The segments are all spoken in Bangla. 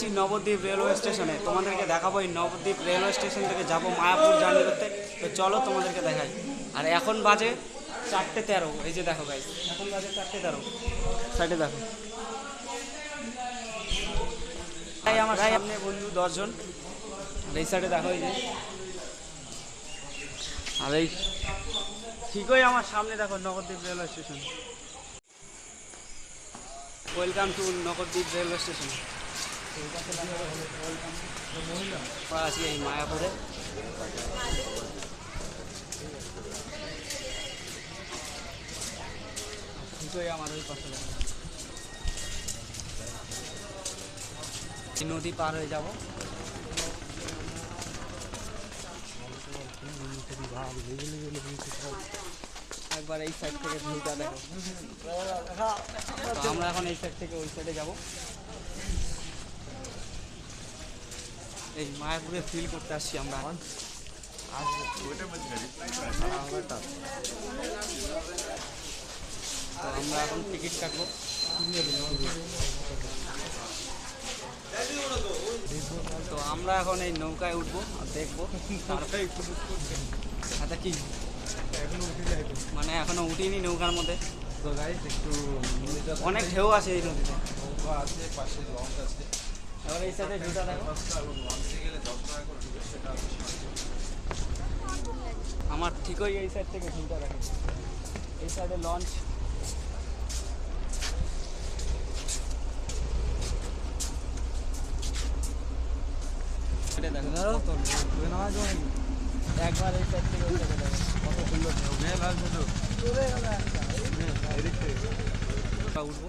আছি নবদ্বীপ রেলওয়ে স্টেশনে। তোমাদেরকে দেখাবো এই নবদ্বীপ রেলওয়ে স্টেশন থেকে যাব মায়াপুর জার্নি করতে। তো চলো তোমাদেরকে দেখাই। আর এখন বাজে চারটে তেরো। এই যে দেখো গাই এখন বাজে চারটে তেরো। সাইডে দেখো। তাই আমার সামনে বন্ধু দশজন। আর এই সাইডে দেখো এই যে। আর এই ঠিকই আমার সামনে দেখো Nabadwip railway station. Welcome to Nabadwip railway station. আছি এই মায়াপুরে আমার ওই পাশে। নদী পার হয়ে যাব একবার এই সাইড থেকে ভিউটা দেখো আমরা এখন এই সাইড থেকে ওই সাইডে যাব এই মায়াপুরে ফিল করতে আসছি আমরা আমরা এখন টিকিট কাটবো। তো আমরা এখন এই নৌকায় উঠবো আর দেখব। আচ্ছা কি? মানে এখনও উঠিনি নৌকার মধ্যে। তো একটু অনেক ঢেউ আছে এই নদীতে। আছে পাশে লঞ্চ আছে। এবার এই দেখো। সেটা আমার ঠিকই এই সাইড থেকে ভিউটা দেখো। এই সাইডে লঞ্চ একবার এই সাইড থেকে কত সুন্দর। উঠবো।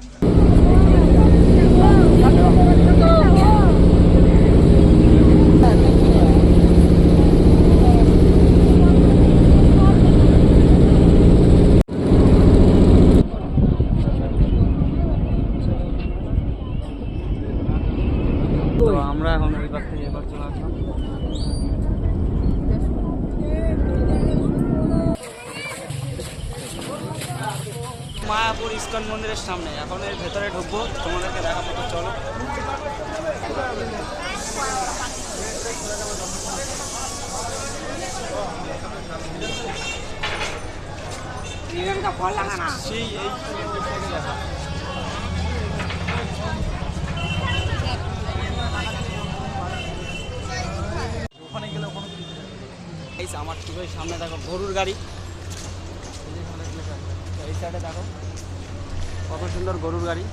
ইস্কন মন্দিরের সামনে। এখন এর ভেতরে ঢুকবো তোমাদেরকে দেখাবো তো চলো। সেই এই আমার ঠিকই সামনে দেখো গরুর গাড়ি। এই সাইডে দেখো। কত সুন্দর গরুর গাড়ি।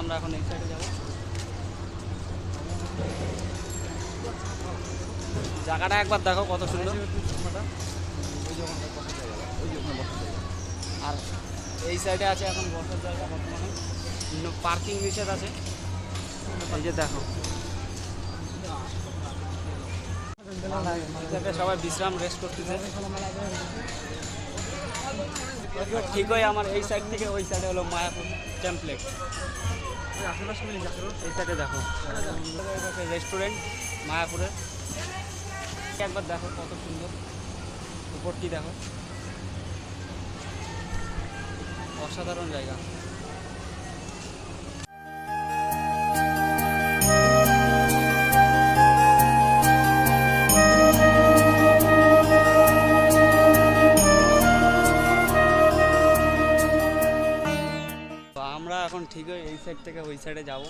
আমরা এখন এই সাইডে যাব। জায়গাটা একবার দেখো কত সুন্দর। আর এই সাইডে আছে এখন বসার জায়গা বর্তমানে। পার্কিং নিষেধ আছে। এই যে দেখো। সবাই বিশ্রাম রেস্ট করতেছে। ঠিকই আমার এই সাইড থেকে ওই সাইডে হলো মায়াপুর টেমপ্লেট এই সাইডে দেখো। রেস্টুরেন্ট মায়াপুরের একবার দেখো কত সুন্দর। উপরটি দেখো। অসাধারণ জায়গা। থেকে ওই সাইডে যাব।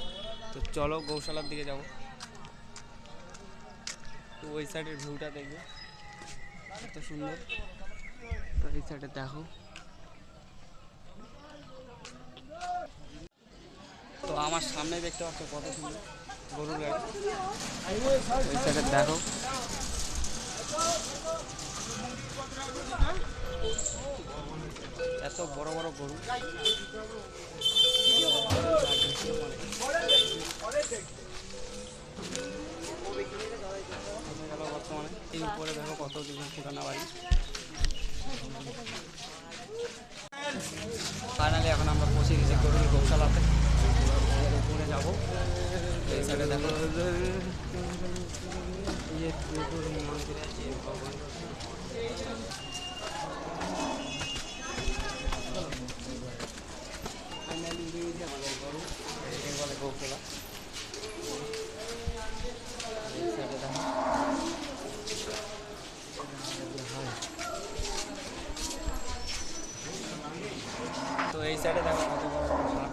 তো চলো গৌশালার দিকে যাব। তো ওই সাইডের ভিউটা দেখবে। এত সুন্দর। তো এই সাইডে দেখো। তো আমার সামনে দেখতে পাচ্ছ কত সুন্দর গরুর গাড়ি। ওই সাইডে দেখো। এত বড় বড় গরু। বর্তমানে এই দেখো কত পুরানা বাড়ি ফাইনালি এখন আমরা পৌঁছে গেছি গরুর গৌশালাতে। উপরে যাব। এই সাইডে দেখো। ইয়ে মন্দির আছে সাইডে দেখো কত বড় বড় সাপ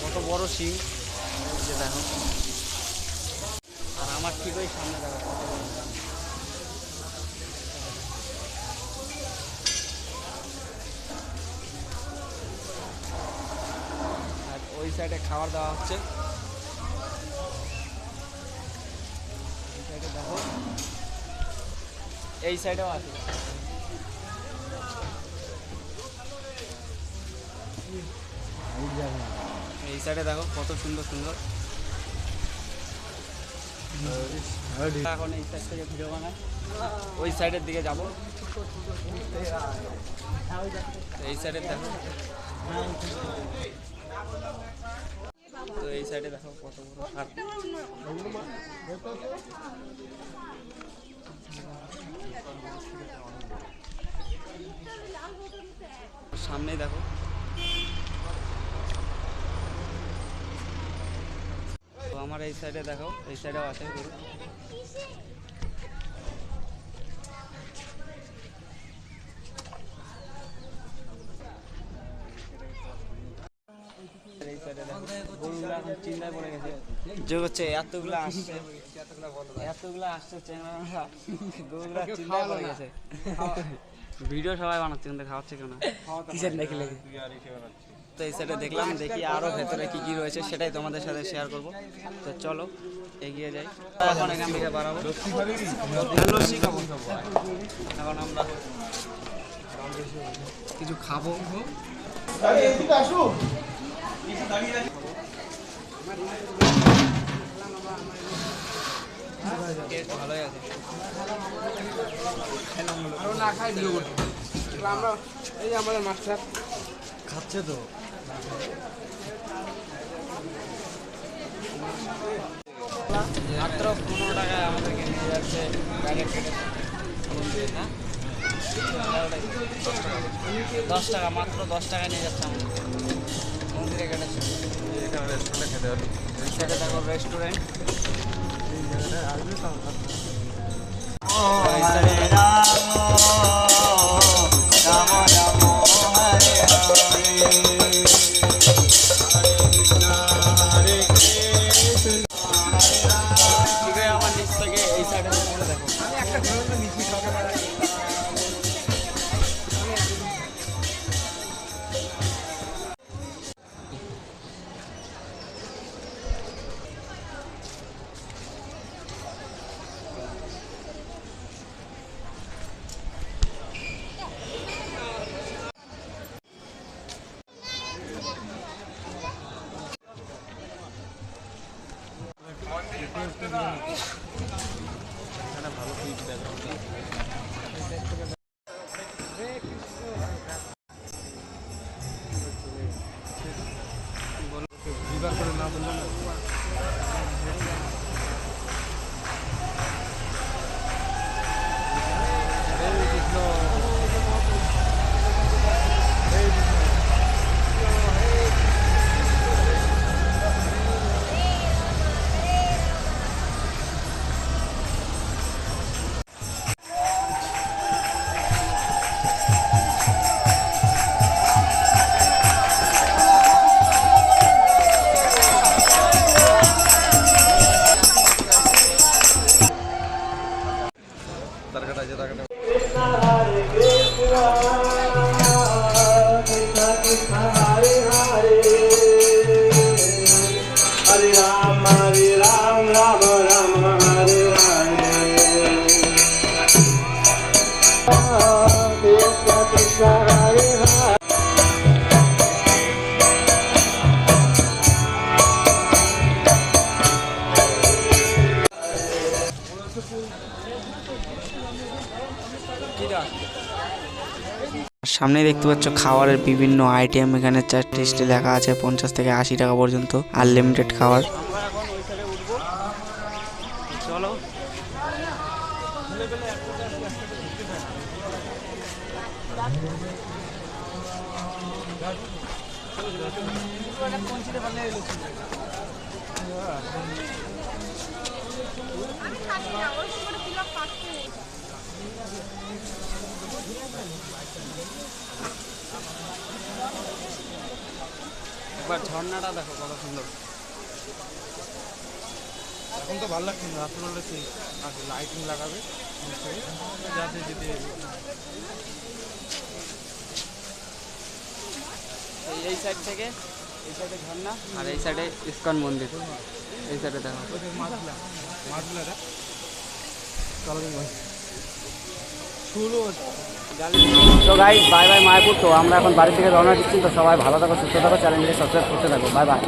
কত বড় শিং। দেখো। আর আমার ঠিক ওই সামনে দেখো। আর ওই সাইডে খাবার দেওয়া হচ্ছে। দেখো। এই সাইডেও আছে। এই সাইডে দেখো, কত সুন্দর সুন্দর। এখন এই সাইড থেকে ওই দিকে যাব। এই দেখো। তো এই দেখো কত বড় হাট সামনেই দেখো। আমার এই সাইডে দেখো এই সাইডেও আছে গরু। এই সাইডে দেখো গরুগুলো এখন চিন্তায় পড়ে গেছে যে হচ্ছে এতগুলো আসছে এতগুলো আসছে চেংড়া গরুগুলো চিন্তায় পড়ে গেছে। ভিডিও সবাই বানাচ্ছে কিন্তু খাওয়াচ্ছে কেউ না। কিসের নাকি লেগে? তো এই সাইডে দেখলাম দেখি আরও ভেতরে কি কি রয়েছে সেটাই তোমাদের সাথে শেয়ার করব। তো চলো এগিয়ে যাই। এখন এখান থেকে বাড়াবো। লস্যি খাব এখন আমরা কিছু খাব। ভালোই আছে। খাচ্ছে তো। মাত্র পনেরো টাকায় আমাদেরকে নিয়ে যাচ্ছে না? দশ টাকা মাত্র দশ টাকায় নিয়ে যাচ্ছে আমাদের মন্দিরে কেটেছে এখানে দেখো রেস্টুরেন্ট বিবাহ সামনে দেখতে পাচ্ছ খাবারের বিভিন্ন আইটেম এখানে চার টেস্টে লেখা আছে পঞ্চাশ থেকে আশি টাকা পর্যন্ত আনলিমিটেড খাবার একবার ঝর্ণাটা দেখো কত সুন্দর। এখন তো ভালো লাগছে না রাত্রে হলে সেই লাইটিং লাগাবে যাতে যেতে এই সাইড থেকে এই সাইডে ঝর্ণা। আর এই সাইডে ইস্কন মন্দির এই সাইডে দেখো। মাছলা মাছলা চলো। শুরু তো ভাই বাই বাই মায়াপুর তো আমরা এখন বাড়ি থেকে রওনা দিচ্ছি। তো সবাই ভালো থাকো, সুস্থ থাকো চ্যানেলকে সাবস্ক্রাইব করতে থাকো। Bye bye